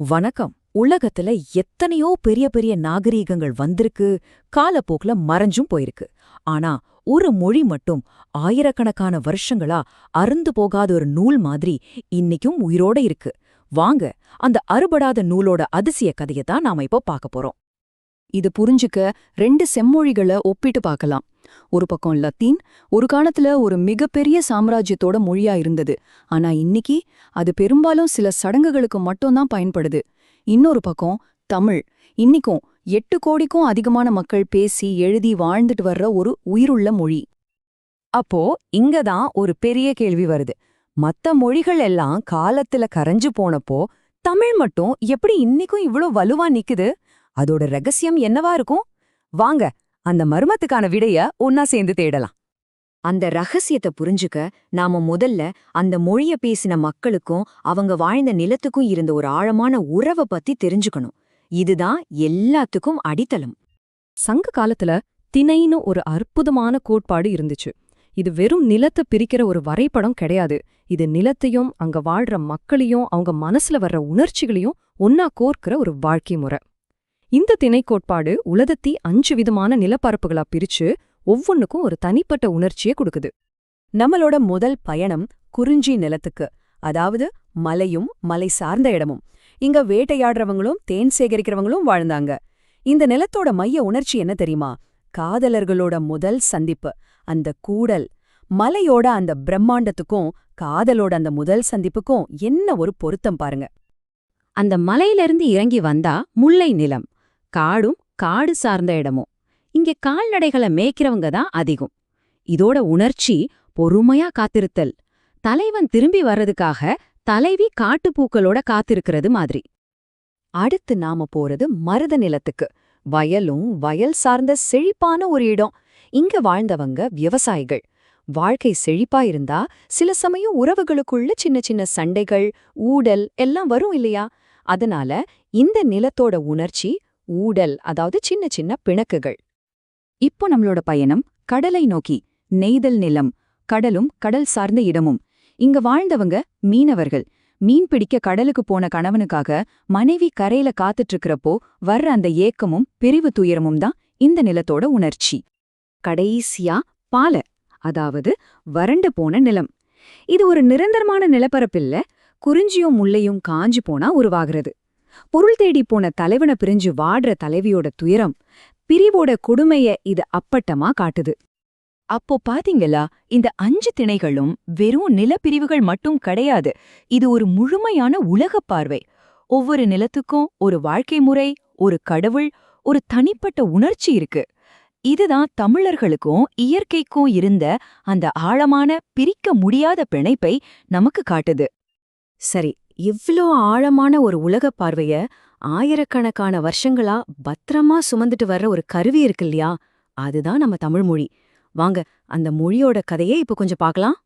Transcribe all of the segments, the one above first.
வணக்கம். உலகத்துல எத்தனையோ பெரிய பெரிய நாகரீகங்கள் வந்திருக்கு. காலப்போக்குல மறைஞ்சும் போயிருக்கு. ஆனா ஒரு மொழி மட்டும் ஆயிரக்கணக்கான வருஷங்களா அருந்து போகாத ஒரு நூல் மாதிரி இன்னிக்கும் உயிரோட இருக்கு. வாங்க அந்த அறுபடாத நூலோட அதிசய கதையை தான் நாம இப்போ பார்க்க போறோம். இது புரிஞ்சுக்க ரெண்டு செம்மொழிகளை ஒப்பிட்டு பார்க்கலாம். ஒரு பக்கம் லத்தீன் ஒரு காலத்துல ஒரு மிகப்பெரிய சாம்ராஜ்யத்தோட மொழியா இருந்தது. ஆனா இன்னிக்கு அது பெரும்பாலும் சில சடங்குகளுக்கு மட்டும்தான் பயன்படுது. இன்னொரு பக்கம் தமிழ். இன்னிக்கும் எட்டு கோடிக்கும் அதிகமான மக்கள் பேசி எழுதி வாழ்ந்துட்டு வர்ற ஒரு உயிருள்ள மொழி. அப்போ இங்கதான் ஒரு பெரிய கேள்வி வருது. மத்த மொழிகள் எல்லாம் காலத்துல கரைஞ்சு போனப்போ தமிழ் மட்டும் எப்படி இன்னிக்கும் இவ்ளோ வலுவா நிக்குது? அதோட ரகசியம் என்னவா இருக்கும்? வாங்க அந்த மர்மத்துக்கான விடைய ஒன்னா சேர்ந்து தேடலாம். அந்த ரகசியத்தை புரிஞ்சுக்க நாம முதல்ல அந்த மொழிய பேசின மக்களுக்கும் அவங்க வாழ்ந்த நிலத்துக்கும் இருந்த ஒரு ஆழமான உறவை பத்தி தெரிஞ்சுக்கணும். இதுதான் எல்லாத்துக்கும் அடித்தளம். சங்க காலத்துல திணைன்னு ஒரு அற்புதமான கோட்பாடு இருந்துச்சு. இது வெறும் நிலத்தை பிரிக்கிற ஒரு வரைபடம் கிடையாது. இது நிலத்தையும் அங்க வாழ்ற மக்களையும் அவங்க மனசுல வர்ற உணர்ச்சிகளையும் ஒன்னா கோர்க்கிற ஒரு வாழ்க்கை முறை. இந்த திணைக் கோட்பாடு உலகத்தி அஞ்சு விதமான நிலப்பரப்புகளா பிரிச்சு ஒவ்வொன்னுக்கும் ஒரு தனிப்பட்ட உணர்ச்சியை கொடுக்குது. நம்மளோட முதல் பயணம் குறிஞ்சி நிலத்துக்கு அதாவது மலையும் மலை சார்ந்த இடமும். இங்க வேட்டையாடுறவங்களும் தேன் சேகரிக்கிறவங்களும் வாழ்ந்தாங்க. இந்த நிலத்தோட மைய உணர்ச்சி என்ன தெரியுமா? காதலர்களோட முதல் சந்திப்பு அந்த கூடல். மலையோட அந்த பிரம்மாண்டத்துக்கும் காதலோட அந்த முதல் சந்திப்புக்கும் என்ன ஒரு பொருத்தம் பாருங்க. அந்த மலையிலிருந்து இறங்கி வந்தா முல்லை நிலம் காடும் காடு சார்ந்த இடமும். இங்க கால்நடைகளை மேய்க்கிறவங்க தான் அதிகம். இதோட உணர்ச்சி பொறுமையா காத்திருத்தல். தலைவன் திரும்பி வர்றதுக்காக தலைவி காட்டுப்பூக்களோட காத்திருக்கிறது மாதிரி. அடுத்து நாம போறது மருத நிலத்துக்கு. வயலும் வயல் சார்ந்த செழிப்பான ஒரு இடம். இங்க வாழ்ந்தவங்க விவசாயிகள். வாழ்க்கை செழிப்பா இருந்தா சில சமயம் உறவுகளுக்குள்ள சின்ன சின்ன சண்டைகள் ஊடல் எல்லாம் வரும் இல்லையா? அதனால இந்த நிலத்தோட உணர்ச்சி ஊடல் அதாவது சின்ன சின்ன பிணக்குகள். இப்போ நம்மளோட பயணம் கடலை நோக்கி நெய்தல் நிலம் கடலும் கடல் சார்ந்த இடமும். இங்க வாழ்ந்தவங்க மீனவர்கள். மீன் பிடிக்க கடலுக்கு போன கணவனுக்காக மனைவி கரையில காத்துட்டு இருக்கிறப்போ வர்ற அந்த ஏக்கமும் பிரிவு துயரமும் தான் இந்த நிலத்தோட உணர்ச்சி. கடைசியா பால அதாவது வறண்டு போன நிலம். இது ஒரு நிரந்தரமான நிலப்பரப்பில்ல குறிஞ்சியும் முள்ளையும் காஞ்சு போனா உருவாகிறது. பொருள் தேடி போன தலைவனை பிரிஞ்சு வாடுற தலைவியோட துயரம் பிரிவோட கொடுமைய இது அப்பட்டமா காட்டுது. அப்போ பாத்தீங்களா இந்த அஞ்சு திணைகளும் வெறும் நிலப்பிரிவுகள் மட்டும் கிடையாது இது ஒரு முழுமையான உலகப் பார்வை. ஒவ்வொரு நிலத்துக்கும் ஒரு வாழ்க்கை முறை ஒரு கடவுள் ஒரு தனிப்பட்ட உணர்ச்சி இருக்கு. இதுதான் தமிழர்களுக்கும் இயற்கைக்கும் இருந்த அந்த ஆழமான பிரிக்க முடியாத பிணைப்பை நமக்கு காட்டுது. சரி இவ்ளோ ஆழமான ஒரு உலகப் பார்வைய ஆயிரக்கணக்கான வருஷங்களா பத்திரமா சுமந்துட்டு வர்ற ஒரு கருவி இருக்கு இல்லையா? அதுதான் நம்ம தமிழ் மொழி. வாங்க அந்த மொழியோட கதையே இப்ப கொஞ்சம் பார்க்கலாம்.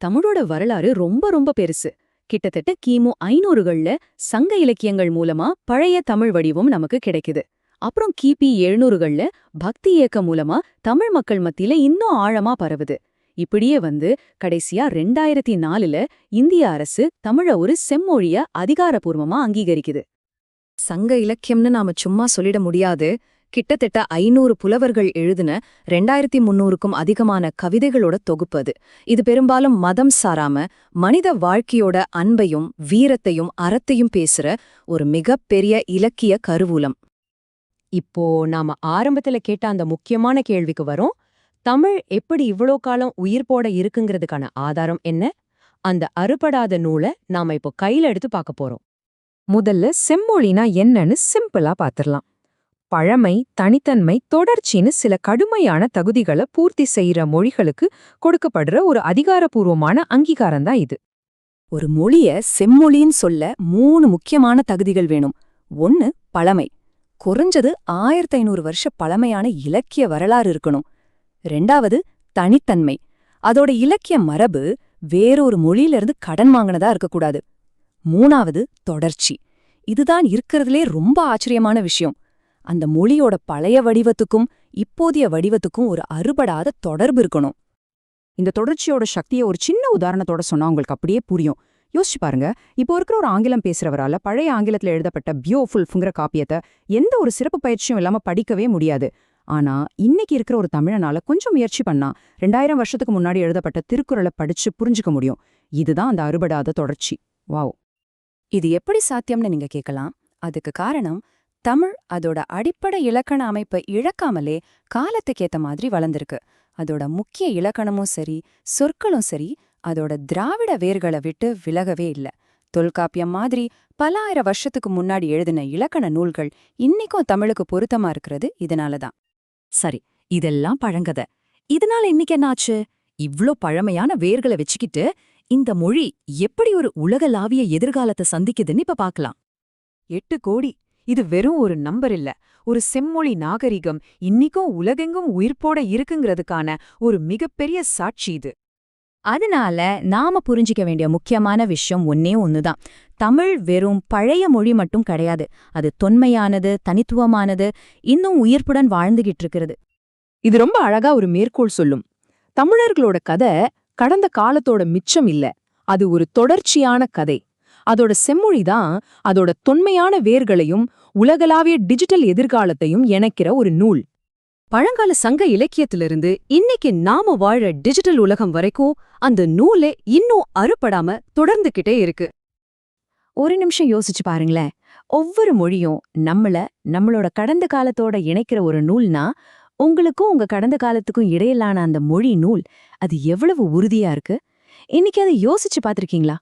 தமிழோட வரலாறு ரொம்ப ரொம்ப பெருசு. கிட்டத்தட்ட கிமு ஐநூறுகள்ல சங்க இலக்கியங்கள் மூலமா பழைய தமிழ் வடிவம் நமக்கு கிடைக்குது. அப்புறம் கிபி எழுநூறுகள்ல பக்தி இயக்கம் மூலமா தமிழ் மக்கள் மத்தியில இன்னும் ஆழமா பரவுது. இப்படியே வந்து கடைசியா ரெண்டாயிரத்தி நாலுல இந்திய அரசு தமிழ ஒரு செம்மொழிய அதிகாரப்பூர்வமா அங்கீகரிக்குது. சங்க இலக்கியம்னு நாம சும்மா சொல்லிட முடியாது. கிட்டத்தட்ட ஐநூறு புலவர்கள் எழுதின ரெண்டாயிரத்தி முன்னூறுக்கும் அதிகமான கவிதைகளோட தொகுப்பு அது. இது பெரும்பாலும் மதம் சாராம மனித வாழ்க்கையோட அன்பையும் வீரத்தையும் அறத்தையும் பேசுற ஒரு மிகப்பெரிய இலக்கிய கருவூலம். இப்போ நாம ஆரம்பத்துல கேட்ட அந்த முக்கியமான கேள்விக்கு வரோம். தமிழ் எப்படி இவ்ளோ காலம் உயிர் போட இருக்குங்கிறதுக்கான ஆதாரம் என்ன? அந்த அறுபடாத நூலை நாம இப்போ கையில எடுத்து பார்க்க போறோம். முதல்ல செம்மொழினா என்னன்னு சிம்பிளா பாத்திரலாம். பழமை தனித்தன்மை தொடர்ச்சின்னு சில கடுமையான தகுதிகளை பூர்த்தி செய்யற மொழிகளுக்கு கொடுக்கப்படுற ஒரு அதிகாரப்பூர்வமான அங்கீகாரம் தான் இது. ஒரு மொழிய செம்மொழின்னு சொல்ல மூணு முக்கியமான தகுதிகள் வேணும். ஒன்னு பழமை. குறைஞ்சது ஆயிரத்தி ஐநூறு வருஷ பழமையான இலக்கிய வரலாறு இருக்கணும். ரெண்டாவது தனித்தன்மை. அதோட இலக்கிய மரபு வேறொரு மொழியிலிருந்து கடன் வாங்கினதா இருக்கக்கூடாது. மூணாவது தொடர்ச்சி. இதுதான் இருக்கிறதுலே ரொம்ப ஆச்சரியமான விஷயம். அந்த மொழியோட பழைய வடிவத்துக்கும் இப்போதைய வடிவத்துக்கும் ஒரு அறுபடாத தொடர்பு இருக்கணும். இந்த தொடர்ச்சியோட சக்தியை ஒரு சின்ன உதாரணத்தோட சொன்னா உங்களுக்கு அப்படியே புரியும். யோசிச்சு பாருங்க. இப்போ இருக்கிற ஒரு ஆங்கிலம் பேசுறவரால பழைய ஆங்கிலத்துல எழுதப்பட்ட பியோஃபுல்ஃபுங்கிற காப்பியத்தை எந்த ஒரு சிறப்பு பயிற்சியும் இல்லாம படிக்கவே முடியாது. ஆனா இன்னைக்கு இருக்கிற ஒரு தமிழனால கொஞ்சம் முயற்சி பண்ணா ரெண்டாயிரம் வருஷத்துக்கு முன்னாடி எழுதப்பட்ட திருக்குறளை படிச்சு புரிஞ்சுக்க முடியும். இதுதான் அந்த அறுபடாத தொடர்ச்சி. வாவ். இது எப்படி சாத்தியம்னு நீங்க கேட்கலாம் அதுக்கு காரணம் தமிழ் அதோட அடிப்படை இலக்கண அமைப்பை இழக்காமலே காலத்துக்கேத்த மாதிரி வளர்ந்திருக்கு. அதோட முக்கிய இலக்கணமும் சரி சொற்களும் சரி அதோட திராவிட வேர்களை விட்டு விலகவே இல்ல. தொல்காப்பியம் மாதிரி பல ஆயிரம் வருஷத்துக்கு முன்னாடி எழுதின இலக்கண நூல்கள் இன்னைக்கும் தமிழுக்கு பொருத்தமா இருக்கிறது இதனால தான். சரி இதெல்லாம் பழங்கத. இதனால இன்னைக்கு என்னாச்சு? இவ்ளோ பழமையான வேர்களை வச்சுக்கிட்டு இந்த மொழி எப்படி ஒரு உலகளாவிய எதிர்காலத்தை சந்திக்குதுன்னு இப்ப பாக்கலாம். எட்டு கோடி. இது வெறும் ஒரு நம்பர் இல்ல. ஒரு செம்மொழி நாகரிகம் இன்னிக்கும் உலகெங்கும் உயிர்ப்போட இருக்குங்கிறதுக்கான ஒரு மிகப்பெரிய சாட்சி இது. அதனால நாம புரிஞ்சிக்க வேண்டிய முக்கியமான விஷயம் ஒன்னே ஒண்ணுதான். தமிழ் வெறும் பழைய மொழி மட்டும் கிடையாது. அது தொன்மையானது தனித்துவமானது இன்னும் உயிர்ப்புடன் வாழ்ந்துகிட்டு இருக்கிறது. இது ரொம்ப அழகா ஒரு மேற்கோள் சொல்லும். தமிழர்களோட கதை கடந்த காலத்தோட மிச்சம் இல்ல. அது ஒரு தொடர்ச்சியான கதை. அதோட செம்மொழி தான் அதோட தொன்மையான வேர்களையும் உலகளாவிய டிஜிட்டல் எதிர்காலத்தையும் இணைக்கிற ஒரு நூல். பழங்கால சங்க இலக்கியத்திலிருந்து இன்னைக்கு நாம வாழ டிஜிட்டல் உலகம் வரைக்கும் அந்த நூலே இன்னும் அறுபடாம தொடர்ந்துகிட்டே இருக்கு. ஒரு நிமிஷம் யோசிச்சு பாருங்களேன். ஒவ்வொரு மொழியும் நம்மள நம்மளோட கடந்த காலத்தோட இணைக்கிற ஒரு நூல்னா உங்களுக்கும் உங்க கடந்த காலத்துக்கும் இடையிலான அந்த மொழி நூல் அது எவ்வளவு உறுதியா இருக்கு? இன்னைக்கு அதை யோசிச்சு பார்த்திருக்கீங்களா?